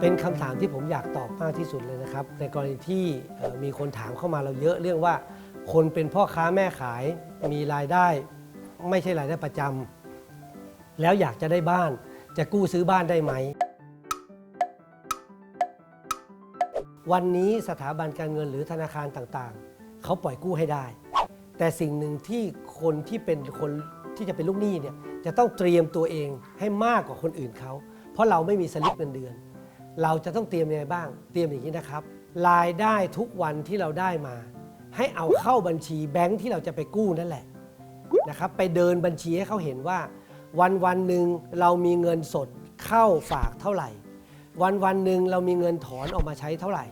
เป็นคำถามที่ผมอยากตอบมากที่สุดเลยนะครับ ในกรณีที่มีคนถามเข้ามาเราเยอะเรื่องว่า คนเป็นพ่อค้าแม่ขายมีรายได้ ไม่ใช่รายได้ประจำแล้วอยากจะได้บ้าน จะกู้ซื้อบ้านได้ไหม วันนี้สถาบันการเงินหรือธนาคารต่างๆ เขาปล่อยกู้ให้ได้ แต่สิ่งหนึ่งที่คนที่เป็นคนที่จะเป็นลูกหนี้เนี่ยจะต้องเตรียมตัวเองให้มากกว่าคนอื่นเขาเพราะเราไม่มีสลิปเงินเดือน เราจะต้องเตรียมยังไงบ้าง เตรียมอย่างนี้นะครับ รายได้ทุกวันที่เราได้มา ให้เอาเข้าบัญชีแบงค์ที่เราจะไปกู้นั่นแหละนะครับไปเดินบัญชีให้เขาเห็นว่า วันวันหนึ่งเรามีเงินสดเข้าฝากเท่าไหร่ วันวันหนึ่งเรามีเงินถอนออกมาใช้เท่าไหร่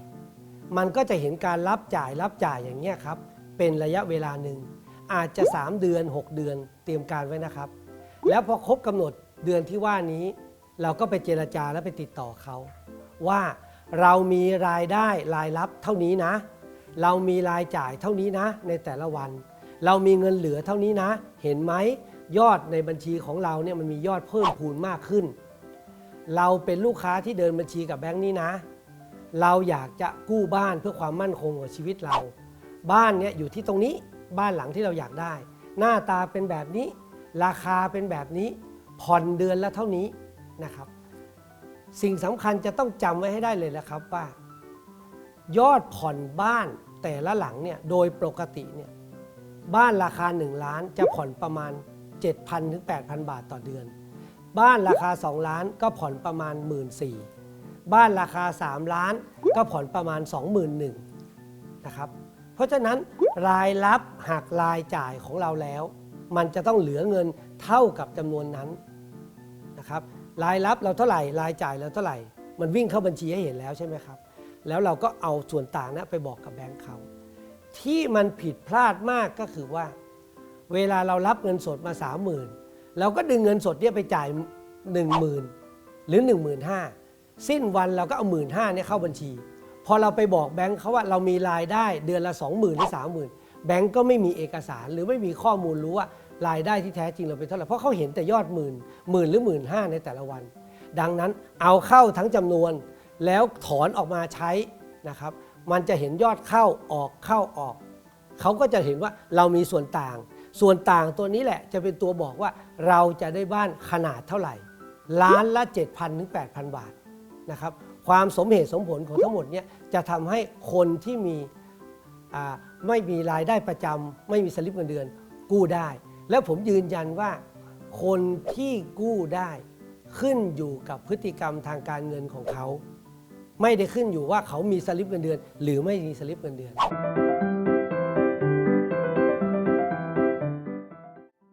มันก็จะเห็นการรับจ่ายรับจ่ายอย่างเงี้ยครับ เป็นระยะเวลาหนึ่งอาจจะ 3 เดือน 6 เดือนเตรียมการไว้นะครับ แล้วพอครบกำหนดเดือนที่ว่านี้ เราก็ไปเจรจาและไปติดต่อเขา ว่าเรามีรายได้รายรับเท่านี้นะ เรามีรายจ่ายเท่านี้นะ ในแต่ละวัน เรามีเงินเหลือเท่านี้นะ เห็นไหมยอดในบัญชีของเราเนี่ยมันมียอดเพิ่มพูนมากขึ้น เราเป็นลูกค้าที่เดินบัญชีกับแบงค์นี้นะ เราอยากจะกู้บ้านเพื่อความมั่นคงของชีวิตเรา บ้านเนี่ยอยู่ที่ตรงนี้บ้านหลังที่เราอยากได้ หน้าตาเป็นแบบนี้ ราคาเป็นแบบนี้ผ่อนเดือนละเท่านี้นะครับ สิ่งสำคัญจะต้องจำไว้ให้ได้เลยนะครับว่า ยอดผ่อนบ้านแต่ละหลังเนี่ยโดยปกติเนี่ยบ้านราคา 1 ล้านจะผ่อนประมาณ 7,000ถึง8,000 บาทต่อเดือน บ้านราคา 2 ล้านก็ผ่อนประมาณ 1 4ื่นบ้านราคา 3 ล้านก็ผ่อนประมาณ 21,000นะครับเพราะฉะนั้นรายรับหักรายจ่ายของเราแล้ว มันจะต้องเหลือเงินเท่ากับจำนวนนั้น นะครับรายรับเราเท่าไหร่รายจ่ายเราเท่าไหร่ มันวิ่งเข้าบัญชีให้เห็นแล้วใช่ไหมครับ แล้วเราก็เอาส่วนต่างนะไปบอกกับแบงค์เขาที่มันผิดพลาดมากก็คือว่า เวลาเรารับเงินสดมา 3 0,000เราก็ดึงเงินสดเนี่ยไปจ่าย 10,000 หรือ 15,000 สิ้นวันเราก็เอา 15,000เนี่ยเข้าบัญชี พอเราไปบอกแบงค์เขาว่าเรามีรายได้เดือนละ 20,000 หรือ 30,000 แบงค์ก็ไม่มีเอกสารหรือไม่มีข้อมูลรู้ว่า รายได้ที่แท้จริงเราเป็นเท่าไหร่เพราะเขาเห็นแต่ยอดหมื่นหมื่นหรือหมื่นห้าในแต่ละวัน ดังนั้นเอาเข้าทั้งจำนวนแล้วถอนออกมาใช้นะครับ มันจะเห็นยอดเข้าออกเข้าออก เขาก็จะเห็นว่าเรามีส่วนต่าง ส่วนต่างตัวนี้แหละจะเป็นตัวบอกว่าเราจะได้บ้านขนาดเท่าไหร่ ล้านละ 7,000ถึง8,000 บาทนะครับความสมเหตุสมผลของทั้งหมดเนี้จะทำให้คนที่มีไม่มีรายได้ประจำไม่มีสลิปเงินเดือนกู้ได้ แล้วผมยืนยันว่า คนที่กู้ได้ขึ้นอยู่กับพฤติกรรมทางการเงินของเขา ไม่ได้ขึ้นอยู่ว่าเขามีสลิปเงินเดือน หรือไม่มีสลิปเงินเดือน